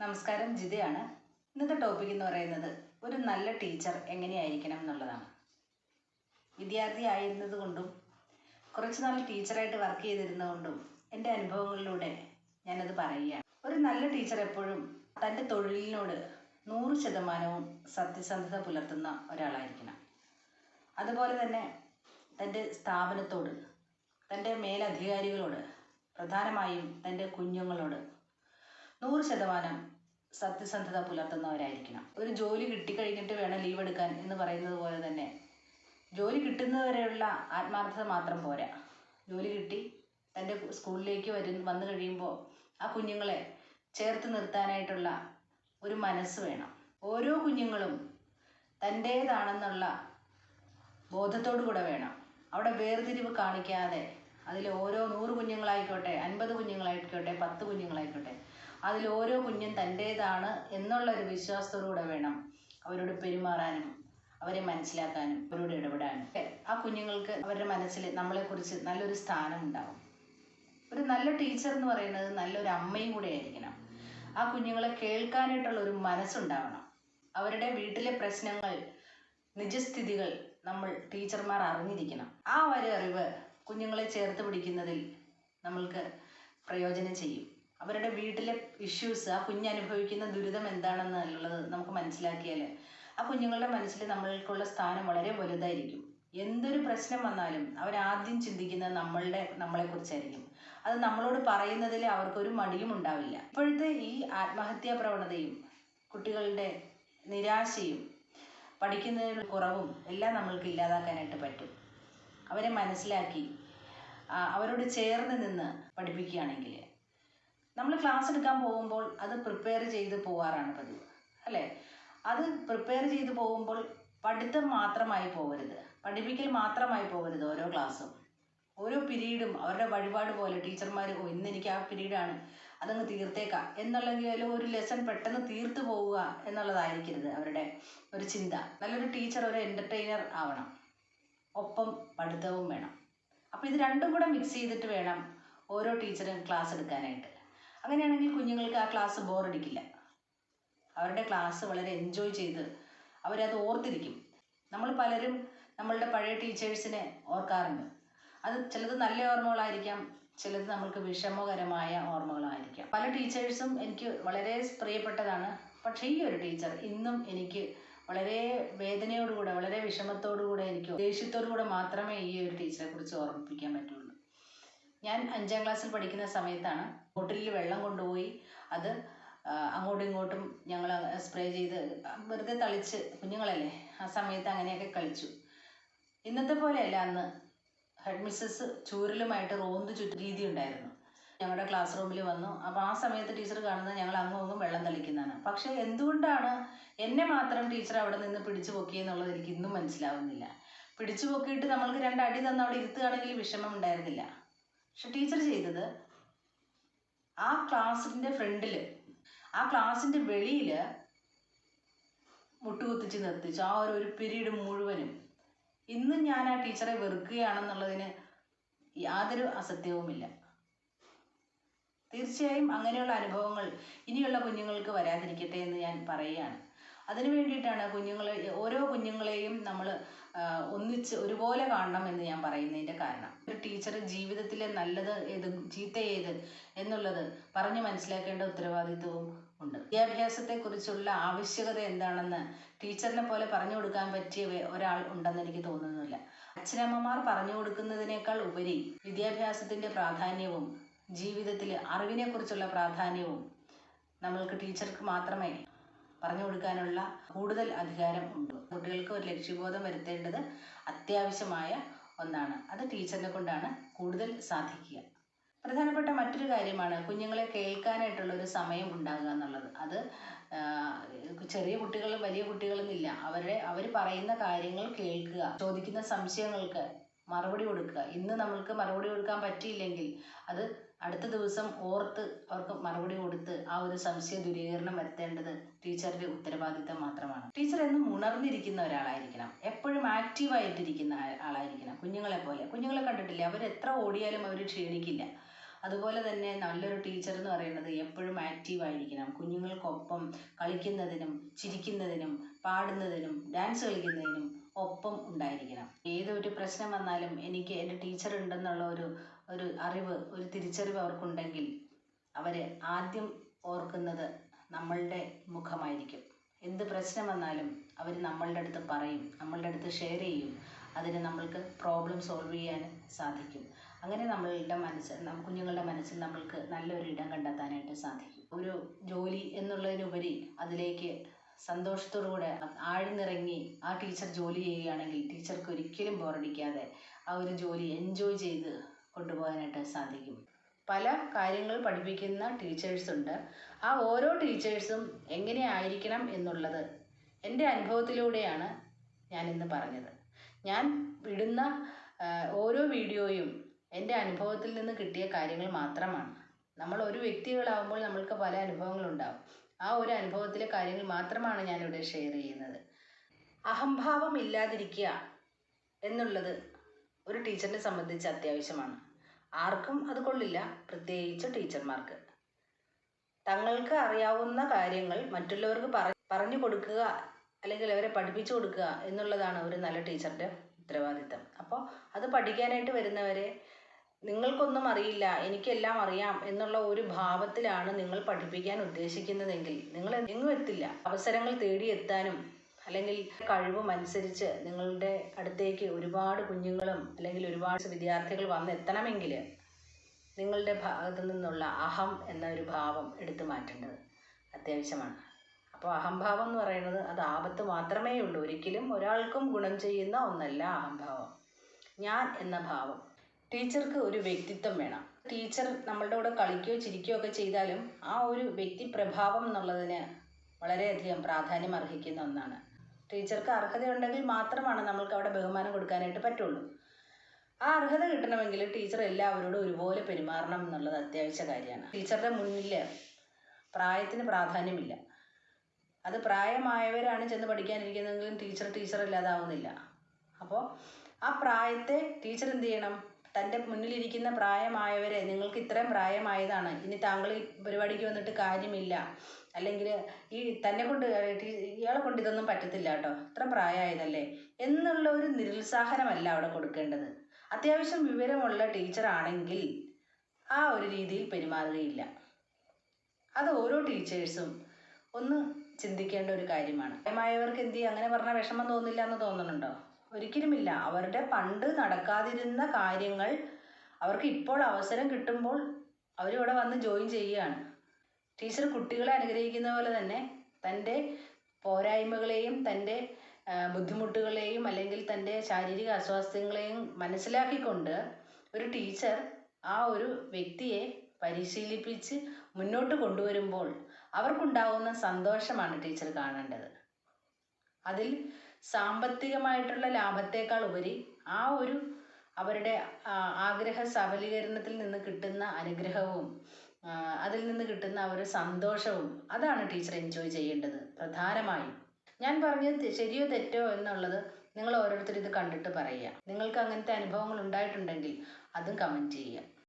നമസ്കാരം ജിതയാണ്. ഇന്നത്തെ ടോപ്പിക് എന്ന് പറയുന്നത് ഒരു നല്ല ടീച്ചർ എങ്ങനെയായിരിക്കണം എന്നുള്ളതാണ്. വിദ്യാർത്ഥി ആയിരുന്നത് കൊണ്ടും കുറച്ച് നാൾ ടീച്ചറായിട്ട് വർക്ക് ചെയ്തിരുന്നതുകൊണ്ടും എന്റെ അനുഭവങ്ങളിലൂടെ ഞാനത് പറയുകയാണ്. ഒരു നല്ല ടീച്ചർ എപ്പോഴും തന്റെ തൊഴിലിനോട് നൂറ് ശതമാനവും സത്യസന്ധത പുലർത്തുന്ന ഒരാളായിരിക്കണം. അതുപോലെ തന്നെ തന്റെ സ്ഥാപനത്തോട് തന്റെ മേലധികാരികളോട് പ്രധാനമായും തന്റെ കുഞ്ഞുങ്ങളോട് നൂറ് ശതമാനം സത്യസന്ധത പുലർത്തുന്നവരായിരിക്കണം. ഒരു ജോലി കിട്ടിക്കഴിഞ്ഞിട്ട് വേണം ലീവ് എടുക്കാൻ എന്ന് പറയുന്നത് പോലെ തന്നെ ജോലി കിട്ടുന്നവരെയുള്ള ആത്മാർത്ഥത മാത്രം പോരാ. ജോലി കിട്ടി തന്റെ സ്കൂളിലേക്ക് വരും വന്നു കഴിയുമ്പോൾ ആ കുഞ്ഞുങ്ങളെ ചേർത്ത് നിർത്താനായിട്ടുള്ള ഒരു മനസ്സ് വേണം. ഓരോ കുഞ്ഞുങ്ങളും തന്റേതാണെന്നുള്ള ബോധത്തോടു കൂടെ വേണം. അവിടെ വേർതിരിവ് കാണിക്കാതെ അതിൽ ഓരോ നൂറ് കുഞ്ഞുങ്ങളായിക്കോട്ടെ അൻപത് കുഞ്ഞുങ്ങളായിക്കോട്ടെ പത്ത് കുഞ്ഞുങ്ങളായിക്കോട്ടെ അതിൽ ഓരോ കുഞ്ഞും തന്റേതാണ് എന്നുള്ള ഒരു വിശ്വാസത്തോടുകൂടെ വേണം അവരോട് പെരുമാറാനും അവരെ മനസ്സിലാക്കാനും അവരോട് ഇടപെടാനും. ആ കുഞ്ഞുങ്ങൾക്ക് അവരുടെ മനസ്സിൽ നമ്മളെക്കുറിച്ച് നല്ലൊരു സ്ഥാനം ഉണ്ടാവും. ഒരു നല്ല ടീച്ചർ എന്ന് പറയുന്നത് നല്ലൊരു അമ്മയും കൂടെ ആയിരിക്കണം. ആ കുഞ്ഞുങ്ങളെ കേൾക്കാനായിട്ടുള്ള ഒരു മനസ്സുണ്ടാവണം. അവരുടെ വീട്ടിലെ പ്രശ്നങ്ങൾ നിജസ്ഥിതികൾ നമ്മൾ ടീച്ചർമാർ അറിഞ്ഞിരിക്കണം. ആ ഒരു അറിവ് കുഞ്ഞുങ്ങളെ ചേർത്ത് പിടിക്കുന്നതിൽ നമ്മൾക്ക് പ്രയോജനം ചെയ്യും. അവരുടെ വീട്ടിലെ ഇഷ്യൂസ് ആ കുഞ്ഞ് അനുഭവിക്കുന്ന ദുരിതം എന്താണെന്നുള്ളത് നമുക്ക് മനസ്സിലാക്കിയാൽ ആ കുഞ്ഞുങ്ങളുടെ മനസ്സിൽ നമ്മൾക്കുള്ള സ്ഥാനം വളരെ വലുതായിരിക്കും. എന്തൊരു പ്രശ്നം വന്നാലും അവരാദ്യം ചിന്തിക്കുന്നത് നമ്മളുടെ നമ്മളെക്കുറിച്ചായിരിക്കും. അത് നമ്മളോട് പറയുന്നതിൽ അവർക്കൊരു മടിയും ഉണ്ടാവില്ല. ഇപ്പോഴത്തെ ഈ ആത്മഹത്യാ പ്രവണതയും കുട്ടികളുടെ നിരാശയും പഠിക്കുന്നതിനുള്ള കുറവും എല്ലാം നമ്മൾക്ക് ഇല്ലാതാക്കാനായിട്ട് പറ്റും. അവരെ മനസ്സിലാക്കി അവരോട് ചേർന്ന് നിന്ന് പഠിപ്പിക്കുകയാണെങ്കിൽ നമ്മൾ ക്ലാസ് എടുക്കാൻ പോകുമ്പോൾ അത് പ്രിപ്പയർ ചെയ്ത് പോവാറാണ് പതിവ് അല്ലേ? അത് പ്രിപ്പയർ ചെയ്ത് പോകുമ്പോൾ പഠിത്തം മാത്രമായി പോകരുത് പഠിപ്പിക്കൽ മാത്രമായി പോകരുത് ഓരോ ക്ലാസ്സും ഓരോ പിരീഡും അവരുടെ വഴിപാട് പോലെ ടീച്ചർമാർ ഓ ഇന്ന് എനിക്ക് ആ പിരീഡാണ് അതങ്ങ് തീർത്തേക്കാം എന്നുള്ളെങ്കിൽ ഒരു ലെസൺ പെട്ടെന്ന് തീർത്തു പോവുക എന്നുള്ളതായിരിക്കരുത് അവരുടെ ഒരു ചിന്ത. നല്ലൊരു ടീച്ചർ ഒരു എന്റർടൈനർ ആവണം. ഒപ്പം പഠിത്തവും വേണം. അപ്പോൾ ഇത് രണ്ടും കൂടെ മിക്സ് ചെയ്തിട്ട് വേണം ഓരോ ടീച്ചറും ക്ലാസ് എടുക്കാനായിട്ട്. അങ്ങനെയാണെങ്കിൽ കുഞ്ഞുങ്ങൾക്ക് ആ ക്ലാസ് ബോറടിക്കില്ല അവരുടെ ക്ലാസ് വളരെ എൻജോയ് ചെയ്ത് അവരത് ഓർത്തിരിക്കും. നമ്മൾ പലരും നമ്മളുടെ പഴയ ടീച്ചേഴ്സിനെ ഓർക്കാറുണ്ട്. അത് ചിലത് നല്ല ഓർമ്മകളായിരിക്കാം ചിലത് നമ്മൾക്ക് വിഷമകരമായ ഓർമ്മകളായിരിക്കാം. പല ടീച്ചേഴ്സും എനിക്ക് വളരെ പ്രിയപ്പെട്ടതാണ്. പക്ഷേ ഈ ഒരു ടീച്ചർ ഇന്നും എനിക്ക് വളരെ വേദനയോടുകൂടെ വളരെ വിഷമത്തോടുകൂടെ എനിക്ക് ദേഷ്യത്തോടുകൂടെ മാത്രമേ ഈ ഒരു ടീച്ചറെ കുറിച്ച് ഓർമ്മിപ്പിക്കാൻ പറ്റുള്ളൂ. ഞാൻ അഞ്ചാം ക്ലാസ്സിൽ പഠിക്കുന്ന സമയത്താണ് ബോട്ടിലിൽ വെള്ളം കൊണ്ടുപോയി അത് അങ്ങോട്ടും ഇങ്ങോട്ടും ഞങ്ങൾ സ്പ്രേ ചെയ്ത് വെറുതെ തളിച്ച് കുഞ്ഞുങ്ങളല്ലേ ആ സമയത്ത് അങ്ങനെയൊക്കെ കളിച്ചു ഇന്നത്തെ പോലെയല്ല അന്ന്. ഹെഡ് മിസ്സസ് ചൂരലുമായിട്ട് റോന്ത് ചുറ്റ രീതി ഉണ്ടായിരുന്നു. ഞങ്ങളുടെ ക്ലാസ് റൂമിൽ വന്നു. അപ്പോൾ ആ സമയത്ത് ടീച്ചർ കാണുന്നത് ഞങ്ങൾ അങ്ങും അങ്ങും വെള്ളം തളിക്കുന്നതാണ്. പക്ഷേ എന്തുകൊണ്ടാണ് എന്നെ മാത്രം ടീച്ചർ അവിടെ നിന്ന് പിടിച്ചു പൊക്കിയെന്നുള്ളത് എനിക്ക് ഇന്നും മനസ്സിലാവുന്നില്ല. പിടിച്ചു പൊക്കിയിട്ട് നമ്മൾക്ക് രണ്ടടി തന്ന് അവിടെ ഇരുത്തുകയാണെങ്കിൽ വിഷമം ഉണ്ടായിരുന്നില്ല. പക്ഷെ ടീച്ചർ ചെയ്തത് ആ ക്ലാസ്സിന്റെ ഫ്രണ്ടിൽ ആ ക്ലാസ്സിന്റെ വെളിയിൽ മുട്ടുകുത്തിച്ച് നിർത്തിച്ചു. ആ ഒരു ഒരു പീരീഡ് മുഴുവനും. ഇന്നും ഞാൻ ആ ടീച്ചറെ വെറുക്കുകയാണെന്നുള്ളതിന് യാതൊരു അസത്യവുമില്ല. തീർച്ചയായും അങ്ങനെയുള്ള അനുഭവങ്ങൾ ഇനിയുള്ള കുഞ്ഞുങ്ങൾക്ക് വരാതിരിക്കട്ടെ എന്ന് ഞാൻ പറയുകയാണ്. അതിനു വേണ്ടിയിട്ടാണ് കുഞ്ഞുങ്ങളെ ഓരോ കുഞ്ഞുങ്ങളെയും നമ്മൾ ഒന്നിച്ച് ഒരുപോലെ കാണണം എന്ന് ഞാൻ പറയുന്നതിന്റെ കാരണം. ഒരു ടീച്ചർ ജീവിതത്തിലെ നല്ലത് ഏത് ചീത്ത ഏത് എന്നുള്ളത് പറഞ്ഞു മനസ്സിലാക്കേണ്ട ഉത്തരവാദിത്വവും ഉണ്ട്. വിദ്യാഭ്യാസത്തെക്കുറിച്ചുള്ള ആവശ്യകത എന്താണെന്ന് ടീച്ചറിനെ പോലെ പറഞ്ഞു കൊടുക്കാൻ പറ്റിയ ഒരാൾ ഉണ്ടെന്ന് എനിക്ക് തോന്നുന്നില്ല. അച്ഛനമ്മമാർ പറഞ്ഞു കൊടുക്കുന്നതിനേക്കാൾ ഉപരി വിദ്യാഭ്യാസത്തിന്റെ പ്രാധാന്യവും ജീവിതത്തിൽ അറിവിനെക്കുറിച്ചുള്ള പ്രാധാന്യവും നമ്മൾക്ക് ടീച്ചർക്ക് മാത്രമേ പറഞ്ഞു കൊടുക്കാനുള്ള കൂടുതൽ അധികാരം ഉണ്ട്. കുട്ടികൾക്ക് ഒരു ലക്ഷ്യബോധം വരുത്തേണ്ടത് അത്യാവശ്യമായ ഒന്നാണ്. അത് ടീച്ചറിനെ കൊണ്ടാണ് കൂടുതൽ സാധിക്കുക. പ്രധാനപ്പെട്ട മറ്റൊരു കാര്യമാണ് കുഞ്ഞുങ്ങളെ കേൾക്കാനായിട്ടുള്ള ഒരു സമയം ഉണ്ടാകുക എന്നുള്ളത്. അത് ചെറിയ കുട്ടികളും വലിയ കുട്ടികളെന്നില്ല അവരെ അവർ പറയുന്ന കാര്യങ്ങൾ കേൾക്കുക ചോദിക്കുന്ന സംശയങ്ങൾക്ക് മറുപടി കൊടുക്കുക. ഇന്ന് നമ്മൾക്ക് മറുപടി കൊടുക്കാൻ പറ്റിയില്ലെങ്കിൽ അത് അടുത്ത ദിവസം ഓർത്ത് അവർക്ക് മറുപടി കൊടുത്ത് ആ ഒരു സംശയ ദൂരീകരണം വരുത്തേണ്ടത് ടീച്ചറുടെ ഉത്തരവാദിത്തം മാത്രമാണ്. ടീച്ചർ എന്നും ഉണർന്നിരിക്കുന്ന ഒരാളായിരിക്കണം. എപ്പോഴും ആക്റ്റീവായിട്ടിരിക്കുന്ന ആളായിരിക്കണം. കുഞ്ഞുങ്ങളെ പോലെ. കുഞ്ഞുങ്ങളെ കണ്ടിട്ടില്ലേ? അവർ എത്ര ഓടിയാലും അവർ ക്ഷീണിക്കില്ല. അതുപോലെ തന്നെ നല്ലൊരു ടീച്ചർ എന്ന് പറയുന്നത് എപ്പോഴും ആക്റ്റീവ് ആയിരിക്കണം. കുഞ്ഞുങ്ങൾക്കൊപ്പം കളിക്കുന്നതിനും ചിരിക്കുന്നതിനും പാടുന്നതിനും ഡാൻസ് കളിക്കുന്നതിനും ഒപ്പം ഉണ്ടായിരിക്കണം. ഏതൊരു പ്രശ്നം വന്നാലും എനിക്ക് എന്റെ ടീച്ചർ ഉണ്ടെന്നുള്ള ഒരു ഒരു അറിവ് ഒരു തിരിച്ചറിവ് അവർക്കുണ്ടെങ്കിൽ അവർ ആദ്യം ഓർക്കുന്നത് നമ്മളുടെ മുഖമായിരിക്കും. എന്ത് പ്രശ്നം വന്നാലും അവർ നമ്മളുടെ അടുത്ത് പറയും നമ്മളുടെ അടുത്ത് ഷെയർ ചെയ്യും. അതിന് നമ്മൾക്ക് പ്രോബ്ലം സോൾവ് ചെയ്യാൻ സാധിക്കും. അങ്ങനെ നമ്മളുടെ മനസ്സ് കുഞ്ഞുങ്ങളുടെ മനസ്സിൽ നമ്മൾക്ക് നല്ലൊരു ഇടം കണ്ടെത്താനായിട്ട് സാധിക്കും. ഒരു ജോലി എന്നുള്ളതിനുപരി അതിലേക്ക് സന്തോഷത്തോടുകൂടെ ആഴ്ന്നിറങ്ങി ആ ടീച്ചർ ജോലി ചെയ്യുകയാണെങ്കിൽ ടീച്ചർക്ക് ഒരിക്കലും ബോറടിക്കാതെ ആ ഒരു ജോലി എൻജോയ് ചെയ്ത് കൊണ്ടുപോകാനായിട്ട് സാധിക്കും. പല കാര്യങ്ങൾ പഠിപ്പിക്കുന്ന ടീച്ചേഴ്സ് ഉണ്ട്. ആ ഓരോ ടീച്ചേഴ്സും എങ്ങനെ ആയിരിക്കണം എന്നുള്ളത് എന്റെ അനുഭവത്തിലൂടെയാണ് ഞാൻ ഇന്ന് പറഞ്ഞത്. ഞാൻ വിടുന്ന ഓരോ വീഡിയോയും എന്റെ അനുഭവത്തിൽ നിന്ന് കിട്ടിയ കാര്യങ്ങൾ മാത്രമാണ്. നമ്മൾ ഒരു വ്യക്തികളാകുമ്പോൾ നമ്മൾക്ക് പല അനുഭവങ്ങളുണ്ടാവും. ആ ഒരു അനുഭവത്തിലെ കാര്യങ്ങൾ മാത്രമാണ് ഞാനിവിടെ ഷെയർ ചെയ്യുന്നത്. അഹംഭാവം ഇല്ലാതിരിക്കുക എന്നുള്ളത് ഒരു ടീച്ചറിനെ സംബന്ധിച്ച് അത്യാവശ്യമാണ്. ആർക്കും അത് കൊള്ളില്ല പ്രത്യേകിച്ച് ടീച്ചർമാർക്ക് തങ്ങൾക്ക് അറിയാവുന്ന കാര്യങ്ങൾ മറ്റുള്ളവർക്ക് പറ പറഞ്ഞു കൊടുക്കുക അല്ലെങ്കിൽ അവരെ പഠിപ്പിച്ചു കൊടുക്കുക എന്നുള്ളതാണ് ഒരു നല്ല ടീച്ചറുടെ ഉത്തരവാദിത്തം. അപ്പോൾ അത് പഠിക്കാനായിട്ട് വരുന്നവരെ നിങ്ങൾക്കൊന്നും അറിയില്ല എനിക്കെല്ലാം അറിയാം എന്നുള്ള ഒരു ഭാവത്തിലാണ് നിങ്ങൾ പഠിപ്പിക്കാൻ ഉദ്ദേശിക്കുന്നതെങ്കിൽ നിങ്ങൾ എങ്ങും എത്തില്ല. അവസരങ്ങൾ തേടിയെത്താനും അല്ലെങ്കിൽ കഴിവും അനുസരിച്ച് നിങ്ങളുടെ അടുത്തേക്ക് ഒരുപാട് കുഞ്ഞുങ്ങളും അല്ലെങ്കിൽ ഒരുപാട് വിദ്യാർത്ഥികൾ വന്നെത്തണമെങ്കിൽ നിങ്ങളുടെ ഭാഗത്തു നിന്നുള്ള അഹം എന്ന ഒരു ഭാവം എടുത്തു മാറ്റേണ്ടത് അത്യാവശ്യമാണ്. അപ്പോൾ അഹംഭാവം എന്ന് പറയുന്നത് അത് ആപത്ത് മാത്രമേ ഉള്ളൂ ഒരിക്കലും ഒരാൾക്കും ഗുണം ചെയ്യുന്ന ഒന്നല്ല അഹംഭാവം. ഞാൻ എന്ന ഭാവം. ടീച്ചർക്ക് ഒരു വ്യക്തിത്വം വേണം. ടീച്ചർ നമ്മളുടെ കൂടെ കളിക്കുകയോ ചിരിക്കുകയോ ഒക്കെ ചെയ്താലും ആ ഒരു വ്യക്തി പ്രഭാവം എന്നുള്ളതിന് വളരെയധികം പ്രാധാന്യം അർഹിക്കുന്ന ഒന്നാണ്. ടീച്ചർക്ക് അർഹതയുണ്ടെങ്കിൽ മാത്രമാണ് നമ്മൾക്ക് അവിടെ ബഹുമാനം കൊടുക്കാനായിട്ട് പറ്റുള്ളൂ. ആ അർഹത കിട്ടണമെങ്കിൽ ടീച്ചർ എല്ലാവരോടും ഒരുപോലെ പെരുമാറണം എന്നുള്ളത് അത്യാവശ്യ കാര്യമാണ്. ടീച്ചറുടെ മുന്നിൽ പ്രായത്തിന് പ്രാധാന്യമില്ല. അത് പ്രായമായവരാണ് ചെന്ന് പഠിക്കാനിരിക്കുന്നതെങ്കിലും ടീച്ചർ ടീച്ചർ അല്ലാതാവുന്നില്ല. അപ്പോൾ ആ പ്രായത്തെ ടീച്ചർ എന്ത് ചെയ്യണം? തന്റെ മുന്നിലിരിക്കുന്ന പ്രായമായവരെ നിങ്ങൾക്ക് ഇത്രയും പ്രായമായതാണ് ഇനി താങ്കൾ ഈ പരിപാടിക്ക് വന്നിട്ട് കാര്യമില്ല. അല്ലെങ്കിൽ ഈ തന്നെ കൊണ്ട് ഇയാളെ കൊണ്ട് ഇതൊന്നും പറ്റത്തില്ല കേട്ടോ ഇത്ര പ്രായമായതല്ലേ എന്നുള്ള ഒരു നിരുത്സാഹനമല്ല അവിടെ കൊടുക്കേണ്ടത്. അത്യാവശ്യം വിവരമുള്ള ടീച്ചറാണെങ്കിൽ ആ ഒരു രീതിയിൽ പെരുമാറുകയില്ല. അത് ഓരോ ടീച്ചേഴ്സും ഒന്ന് ചിന്തിക്കേണ്ട ഒരു കാര്യമാണ്. പ്രായമായവർക്ക് എന്ത് അങ്ങനെ പറഞ്ഞാൽ വിഷമം തോന്നില്ല എന്ന് തോന്നുന്നുണ്ടോ? ഒരിക്കലുമില്ല. അവരുടെ പണ്ട് നടക്കാതിരുന്ന കാര്യങ്ങൾ അവർക്ക് ഇപ്പോൾ അവസരം കിട്ടുമ്പോൾ അവരിവിടെ വന്ന് ജോയിൻ ചെയ്യുകയാണ്. ടീച്ചർ കുട്ടികളെ അനുഗ്രഹിക്കുന്ന പോലെ തന്നെ തന്റെ പോരായ്മകളെയും തന്റെ ബുദ്ധിമുട്ടുകളെയും അല്ലെങ്കിൽ തന്റെ ശാരീരിക അസ്വാസ്ഥ്യങ്ങളെയും മനസ്സിലാക്കിക്കൊണ്ട് ഒരു ടീച്ചർ ആ ഒരു വ്യക്തിയെ പരിശീലിപ്പിച്ച് മുന്നോട്ട് കൊണ്ടുവരുമ്പോൾ അവർക്കുണ്ടാകുന്ന സന്തോഷമാണ് ടീച്ചർ കാണേണ്ടത്. അതിൽ സാമ്പത്തികമായിട്ടുള്ള ലാഭത്തേക്കാൾ ഉപരി ആ ഒരു അവരുടെ ആഗ്രഹ സഫലീകരണത്തിൽ നിന്ന് കിട്ടുന്ന അനുഗ്രഹവും അതിൽ നിന്ന് കിട്ടുന്ന ഒരു സന്തോഷവും അതാണ് ടീച്ചർ എൻജോയ് ചെയ്യേണ്ടത് പ്രധാനമായും. ഞാൻ പറഞ്ഞത് ശരിയോ തെറ്റോ എന്നുള്ളത് നിങ്ങൾ ഓരോരുത്തർ ഇത് കണ്ടിട്ട് പറയുക. നിങ്ങൾക്ക് അങ്ങനത്തെ അനുഭവങ്ങൾ ഉണ്ടായിട്ടുണ്ടെങ്കിൽ അതും കമന്റ് ചെയ്യുക.